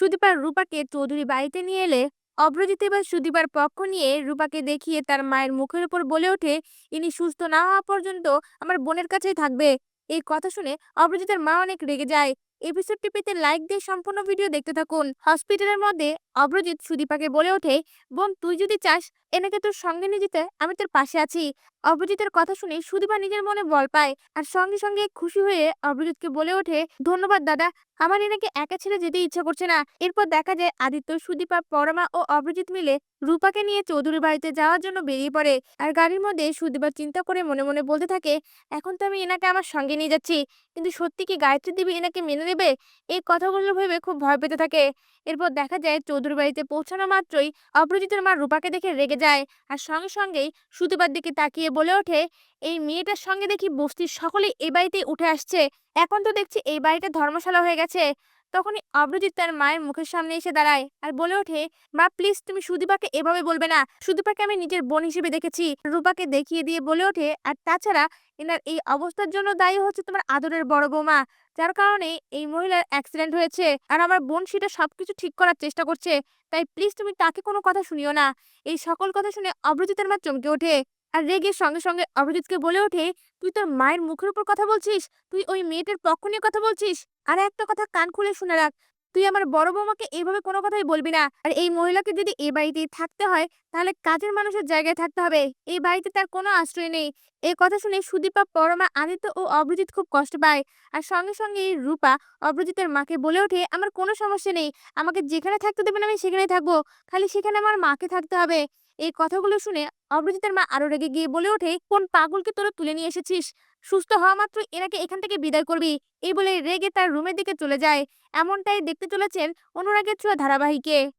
সুদীপার রূপাকে চৌধুরী বাড়িতে নিয়ে এলে অভ্রজিৎ এবার সুদীপার পক্ষ নিয়ে রূপাকে দেখিয়ে তার মায়ের মুখের উপর বলে ওঠে, ইনি সুস্থ না হওয়া পর্যন্ত আমার বোনের কাছেই থাকবে। এই কথা শুনে অব্রজিতের মা অনেক রেগে যায়। এপিসোডটি পেতে লাইক দিয়ে সম্পূর্ণ ভিডিও দেখতে থাকুন। হসপিটালের মধ্যে অভ্রজিৎ সুদীপাকে বলে ওঠে, বোন, তুই যদি চাস, এনাকে তোর সঙ্গে নিয়ে যেতে আমি তোর পাশে আছি। অভ্রজিতের কথা শুনে সুদীপা নিজের মনে বল পায় আর সঙ্গে সঙ্গে খুশি হয়ে অভ্রজিৎকে বলে ওঠে, ধন্যবাদ দাদা, আমার এনাকে একা ছেড়ে যেতে ইচ্ছা করছে না। এরপর দেখা যায় আদিত্য, সুদীপা, পরমা ও অভিজিৎ মিলে রূপাকে নিয়ে চৌধুরী বাড়িতে যাওয়ার জন্য বেরিয়ে পড়ে আর গাড়ির মধ্যে সুদীপা চিন্তা করে মনে মনে বলতে থাকে, এখন তো আমি এনাকে আমার সঙ্গে নিয়ে যাচ্ছি, কিন্তু সত্যি কি গায়ত্রী দেবী এনাকে মেনে নেবে এই কথাগুলো ভেবে খুব ভয় পেতে থাকে। এরপর দেখা যায় চৌধুরী বাড়িতে পৌঁছানো মাত্রই অপরাজিতের মা রূপাকে দেখে রেগে যায় আর সঙ্গে সঙ্গেই সুতিবার দিকে তাকিয়ে বলে ওঠে, এই মেয়েটার সঙ্গে দেখি বস্তির সকলেই এ বাড়িতেই উঠে আসছে। এখন তো দেখছি এই বাড়িটা ধর্মশালা হয়ে গেছে। তখনই অব্রজিৎ তার মায়ের মুখের সামনে এসে দাঁড়ায় আর বলে ওঠে, মা প্লিজ তুমি সুদীপাকে এভাবে বলবে না। সুদীপাকে আমি নিজের বোন হিসেবে দেখেছি। রূপাকে দেখিয়ে দিয়ে বলে ওঠে, আর তাছাড়া এনার এই অবস্থার জন্য দায়ী হচ্ছে তোমার আদরের বড় বৌমা, যার কারণে এই মহিলার অ্যাক্সিডেন্ট হয়েছে আর আমার বোন সেটা সবকিছু ঠিক করার চেষ্টা করছে। তাই প্লিজ তুমি তাকে কোনো কথা শুনিও না। এই সকল কথা শুনে অব্রজিতের মা চমকে ওঠে। আর রেগে সঙ্গে সঙ্গে অভিজিৎকে বলে ওঠে, তুই তোর মায়ের মুখের উপর কথা বলছিস? তুই ওই মেয়েটার পক্ষ নিয়ে কথা বলছিস? আর একটা কথা কান খুলে শুনে রাখ, তুই আমার বড় বৌমাকে এইভাবে কোনো কথাই বলবি না। আর এই মহিলাকে যদি এই বাড়িতেই থাকতে হয়, তাহলে কাজের মানুষের জায়গায় থাকতে হবে। এই বাড়িতে তার কোনো আশ্রয় নেই। এই কথা শুনে সুদীপা, পরমা, আদিত্য ও অভিজিৎ খুব কষ্ট পায়। আর সঙ্গে সঙ্গে এই রূপা, অভিজিতের মাকে বলে ওঠে, আমার কোনো সমস্যা নেই। আমাকে যেখানে থাকতে দেবেন আমি সেখানেই থাকব। খালি সেখানে আমার মাকে থাকতে হবে। এই কথাগুলো শুনে অভিজিতের মা আরও রেগে গিয়ে বলে ওঠে, কোন পাগলকে তোরা তুলে নিয়ে এসেছিস? সুস্থ হওয়া মাত্র এনাকে এখান থেকে বিদায় করবি। এই বলে রেগে তার রুমের দিকে চলে যায়। এমনটাই দেখতে চলেছেন অনুরাগের ছোঁয়া ধারাবাহিকে।